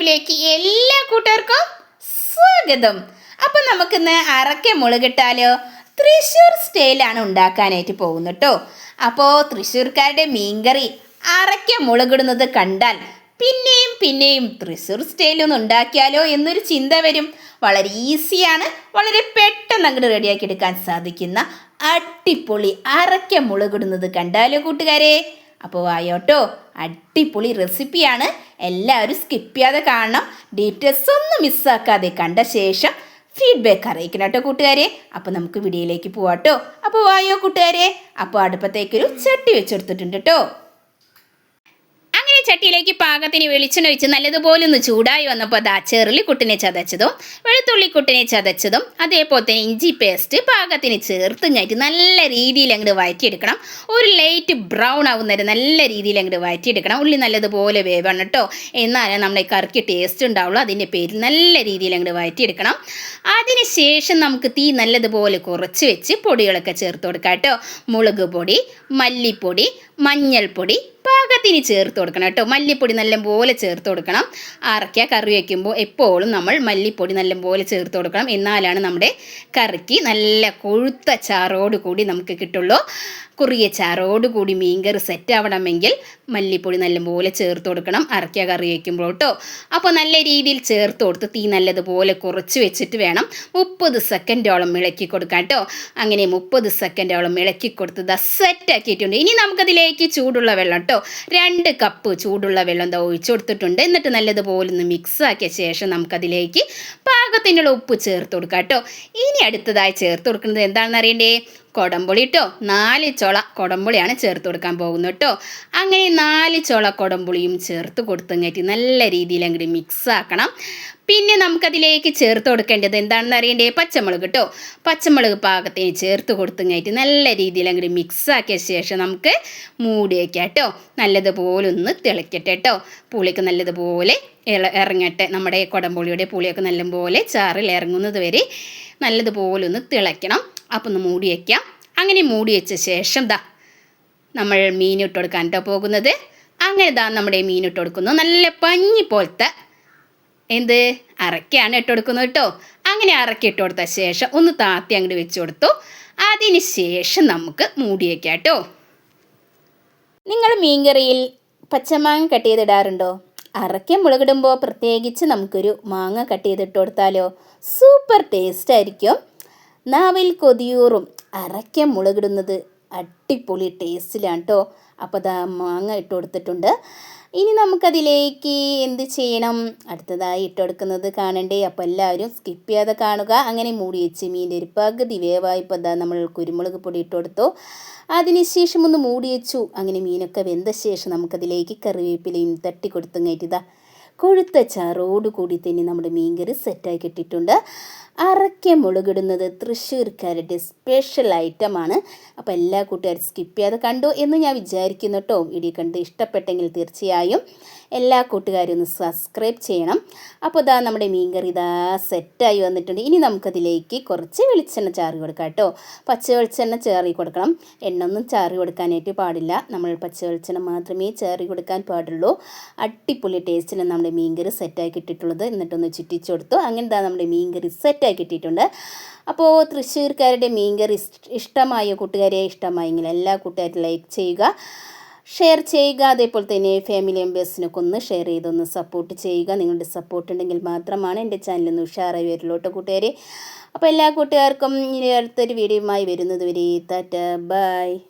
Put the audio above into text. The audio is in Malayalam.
ബ്ലോഗിലേക്ക് എല്ലാ കൂട്ടുകാർക്കും സ്വാഗതം. അപ്പം നമുക്കിന്ന് അറക്ക മുളകിട്ടാലോ? തൃശ്ശൂർ സ്റ്റൈലാണ് ഉണ്ടാക്കാനായിട്ട് പോകുന്നത് കേട്ടോ അപ്പോൾ തൃശ്ശൂർക്കാരുടെ മീൻകറി അറക്ക മുളകിടുന്നത് കണ്ടാൽ പിന്നെയും പിന്നെയും തൃശ്ശൂർ സ്റ്റൈലൊന്ന് ഉണ്ടാക്കിയാലോ എന്നൊരു ചിന്ത വരും. വളരെ ഈസിയാണ് വളരെ പെട്ടെന്ന് അങ്ങോട്ട് റെഡിയാക്കി എടുക്കാൻ സാധിക്കുന്ന അടിപൊളി അറക്ക മുളകിടുന്നത് കണ്ടാലോ കൂട്ടുകാരെ? അപ്പോൾ ആയോട്ടോ അടിപൊളി റെസിപ്പിയാണ്. എല്ലാവരും സ്കിപ്പ് ചെയ്യാതെ കാണണം. ഡീറ്റെയിൽസ് ഒന്നും മിസ്സാക്കാതെ കണ്ട ശേഷം ഫീഡ്ബാക്ക് അറിയിക്കണം കേട്ടോ കൂട്ടുകാരെ. അപ്പോൾ നമുക്ക് വീഡിയോയിലേക്ക് പോവാട്ടോ. അപ്പോൾ വായോ കൂട്ടുകാരെ അപ്പോൾ അടുപ്പത്തേക്കൊരു ചട്ടി വെച്ചെടുത്തിട്ടുണ്ട് കേട്ടോ. ചട്ടിയിലേക്ക് പാകത്തിന് വെളിച്ചെണ്ണ ഒഴിച്ച് നല്ലതുപോലെ ഒന്ന് ചൂടായി വന്നപ്പോൾ അതാ ചെറുള്ളിക്കുട്ടിനെ ചതച്ചതും വെളുത്തുള്ളിക്കുട്ടിനെ ചതച്ചതും അതേപോലെ തന്നെ ഇഞ്ചി പേസ്റ്റ് പാകത്തിന് ചേർത്ത് കഴിഞ്ഞിട്ട് നല്ല രീതിയിൽ അങ്ങോട്ട് വഴറ്റിയെടുക്കണം. ഒരു ലൈറ്റ് ബ്രൗൺ ആവുന്നവരെ നല്ല രീതിയിൽ അങ്ങോട്ട് വഴറ്റിയെടുക്കണം. ഉള്ളി നല്ലതുപോലെ വേവണം കേട്ടോ. എന്നാലേ നമ്മുടെ കറിക്ക് ടേസ്റ്റ് ഉണ്ടാവുള്ളൂ. അതിന്റെ പേരിൽ നല്ല രീതിയിൽ അങ്ങോട്ട് വഴറ്റിയെടുക്കണം. അതിന് ശേഷം നമുക്ക് തീ നല്ലതുപോലെ കുറച്ച് വെച്ച് പൊടികളൊക്കെ ചേർത്ത് കൊടുക്കാം കേട്ടോ. മുളക് പൊടി മല്ലിപ്പൊടി മഞ്ഞൾപ്പൊടി പാകത്തിന് ചേർത്ത് കൊടുക്കണം കേട്ടോ. മല്ലിപ്പൊടി നല്ലപോലെ ചേർത്ത് കൊടുക്കണം. അറക്കിയ കറി വയ്ക്കുമ്പോൾ എപ്പോഴും നമ്മൾ മല്ലിപ്പൊടി നല്ലപോലെ ചേർത്ത് കൊടുക്കണം. എന്നാലാണ് നമ്മുടെ കറിക്ക് നല്ല കൊഴുത്ത ചാറോട് കൂടി നമുക്ക് കിട്ടുള്ളൂ. കുറിയ ചാറോട് കൂടി മീൻകറി സെറ്റ് ആവണമെങ്കിൽ മല്ലിപ്പൊടി നല്ലപോലെ ചേർത്ത് കൊടുക്കണം. അറയ്ക്ക കറി വയ്ക്കുമ്പോൾ കേട്ടോ. അപ്പോൾ നല്ല രീതിയിൽ ചേർത്ത് കൊടുത്ത് തീ നല്ലതുപോലെ കുറച്ച് വെച്ചിട്ട് വേണം മുപ്പത് സെക്കൻഡോളം ഇളക്കി കൊടുക്കാം കേട്ടോ. അങ്ങനെ മുപ്പത് സെക്കൻഡോളം ഇളക്കി കൊടുത്ത് ദ സെറ്റ് ആക്കിയിട്ടുണ്ട്. ഇനി നമുക്കതിലേക്ക് ചൂടുള്ള വെള്ളം കേട്ടോ. രണ്ട് കപ്പ് ചൂടുള്ള വെള്ളം എന്താ ഒഴിച്ചു കൊടുത്തിട്ടുണ്ട്. എന്നിട്ട് നല്ലതുപോലെ ഒന്ന് മിക്സ് ആക്കിയ ശേഷം നമുക്കതിലേക്ക് പാകത്തിനുള്ള ഉപ്പ് ചേർത്ത് കൊടുക്കാം കേട്ടോ. ഇനി അടുത്തതായി ചേർത്ത് കൊടുക്കുന്നത് എന്താണെന്ന് അറിയണ്ടേ? കൊടംപുളി കേട്ടോ നാല് ചുള കൊടംപുളിയാണ് ചേർത്ത് കൊടുക്കാൻ പോകുന്നത് കേട്ടോ അങ്ങനെ നാല് ചുള കൊടംപുളിയും ചേർത്ത് കൊടുത്തങ്ങേറ്റ് നല്ല രീതിയിൽ അങ്ങോട്ട് മിക്സ് ആക്കണം പിന്നെ നമുക്കതിലേക്ക് ചേർത്ത് കൊടുക്കേണ്ടത് എന്താണെന്ന് അറിയണ്ടേ? പച്ചമുളക് കേട്ടോ പച്ചമുളക് പാകത്തിന് ചേർത്ത് കൊടുത്തങ്ങായിട്ട് നല്ല രീതിയിൽ അങ്ങോട്ട് മിക്സ് ആക്കിയ ശേഷം നമുക്ക് മൂടി വയ്ക്കാം കേട്ടോ നല്ലതുപോലെ ഒന്ന് തിളയ്ക്കട്ടെ കേട്ടോ പുളിക്ക് നല്ലതുപോലെ ഇറങ്ങട്ടെ. നമ്മുടെ കുടംപുളിയുടെ പുളിയൊക്കെ നല്ലപോലെ ചാറിൽ ഇറങ്ങുന്നത് വരെ നല്ലതുപോലെ ഒന്ന് തിളയ്ക്കണം. അപ്പം ഒന്ന് മൂടി വയ്ക്കാം അങ്ങനെ മൂടി വെച്ച ശേഷം ദാ നമ്മൾ മീൻ ഇട്ട് കൊടുക്കാൻ കേട്ടോ പോകുന്നത്. അങ്ങനെ ദാ നമ്മുടെ മീൻ ഇട്ട് കൊടുക്കുന്നു. നല്ല പഞ്ഞി പോലത്തെ എന്ത്? അരക്കയാണ് ഇട്ട് കൊടുക്കുന്നത് കേട്ടോ അങ്ങനെ അറക്കി ഇട്ട് കൊടുത്ത ശേഷം ഒന്ന് താത്തി അങ്ങോട്ട് വെച്ച് കൊടുത്തു. അതിന് ശേഷം നമുക്ക് മൂടി വയ്ക്കാം കേട്ടോ നിങ്ങൾ മീൻകറിയിൽ പച്ചമാങ്ങ കട്ട് ചെയ്തിടാറുണ്ടോ? അറയ്ക്ക മുളകിടുമ്പോൾ പ്രത്യേകിച്ച് നമുക്കൊരു മാങ്ങ കട്ട് ചെയ്തിട്ട് കൊടുത്താലോ? സൂപ്പർ ടേസ്റ്റ് ആയിരിക്കും. നാവിൽ കൊതിയൂറും അറയ്ക്ക മുളകിടുന്നത് അടിപൊളി ടേസ്റ്റിലാണ് കേട്ടോ അപ്പോൾ ദാ മാങ്ങ ഇട്ട് കൊടുത്തിട്ടുണ്ട്. ഇനി നമുക്കതിലേക്ക് എന്ത് ചെയ്യണം? അടുത്തതായി ഇട്ട് കൊടുക്കുന്നത് കാണണ്ടേ. അപ്പോൾ എല്ലാവരും സ്കിപ്പ് ചെയ്യാതെ കാണുക. അങ്ങനെ മൂടി വെച്ച് മീന്റെ ഒരു പകുതി വേവായപ്പോൾ ദാ നമ്മൾ കുരുമുളക് പൊടി ഇട്ട് കൊടുത്തു. അതിനുശേഷം ഒന്ന് മൂടി വെച്ചു. അങ്ങനെ മീനൊക്കെ വെന്ത ശേഷം നമുക്കതിലേക്ക് കറിവേപ്പിലയും തട്ടി കൊടുത്തും ഇതാ കൊഴുത്ത ചാറോടുകൂടി തന്നെ നമ്മുടെ മീൻകറി സെറ്റായി കിട്ടിയിട്ടുണ്ട്. അറയ്ക്ക മുളകിടുന്നത് തൃശ്ശൂർക്കാരുടെ സ്പെഷ്യൽ ഐറ്റമാണ് അപ്പോൾ എല്ലാ കൂട്ടുകാരും സ്കിപ്പ് ചെയ്യാതെ കണ്ടു എന്ന് ഞാൻ വിചാരിക്കുന്നു കേട്ടോ. വീഡിയോ കണ്ട് ഇഷ്ടപ്പെട്ടെങ്കിൽ തീർച്ചയായും എല്ലാ കൂട്ടുകാരും ഒന്ന് സബ്സ്ക്രൈബ് ചെയ്യണം. അപ്പോൾ ഇതാ നമ്മുടെ മീൻകറി ഇതാ സെറ്റായി വന്നിട്ടുണ്ട്. ഇനി നമുക്കതിലേക്ക് കുറച്ച് വെളിച്ചെണ്ണ ചാറി കൊടുക്കാം കേട്ടോ. പച്ച വെളിച്ചെണ്ണ ചേറി കൊടുക്കണം. എണ്ണ ഒന്നും ചാറി കൊടുക്കാനായിട്ട് പാടില്ല. നമ്മൾ പച്ച വെളിച്ചെണ്ണ മാത്രമേ ചേറി കൊടുക്കാൻ പാടുള്ളൂ. അടിപൊളി ടേസ്റ്റിന് നമ്മുടെ മീൻകറി സെറ്റാക്കി ഇട്ടിട്ടുള്ളത് എന്നിട്ടൊന്ന് ചുറ്റിച്ചു കൊടുത്തു. അങ്ങനെ ഇതാ നമ്മുടെ മീൻകറി സെറ്റാക്കി ഇട്ടിട്ടുണ്ട് അപ്പോൾ തൃശ്ശൂർക്കാരുടെ മീൻകറി ഇഷ്ടമായ കൂട്ടുകാരെ? ഇഷ്ടമായെങ്കിൽ എല്ലാ കൂട്ടുകാരും ലൈക്ക് ചെയ്യുക. ഷെയർ ചെയ്യുക. അതേപോലെ തന്നെ ഫാമിലി മെമ്പേഴ്സിനൊക്കെ ഒന്ന് ഷെയർ ചെയ്തൊന്ന് സപ്പോർട്ട് ചെയ്യുക. നിങ്ങളുടെ സപ്പോർട്ട് ഉണ്ടെങ്കിൽ മാത്രമാണ് എന്റെ ചാനലൊന്ന് ഉഷാറായി വരുള്ളൂട്ടോ കൂട്ടുകാരെ. അപ്പോൾ എല്ലാ കൂട്ടുകാർക്കും ഇനി അടുത്തൊരു വീഡിയോയുമായി വരുന്നത് വരെ താറ്റ ബൈ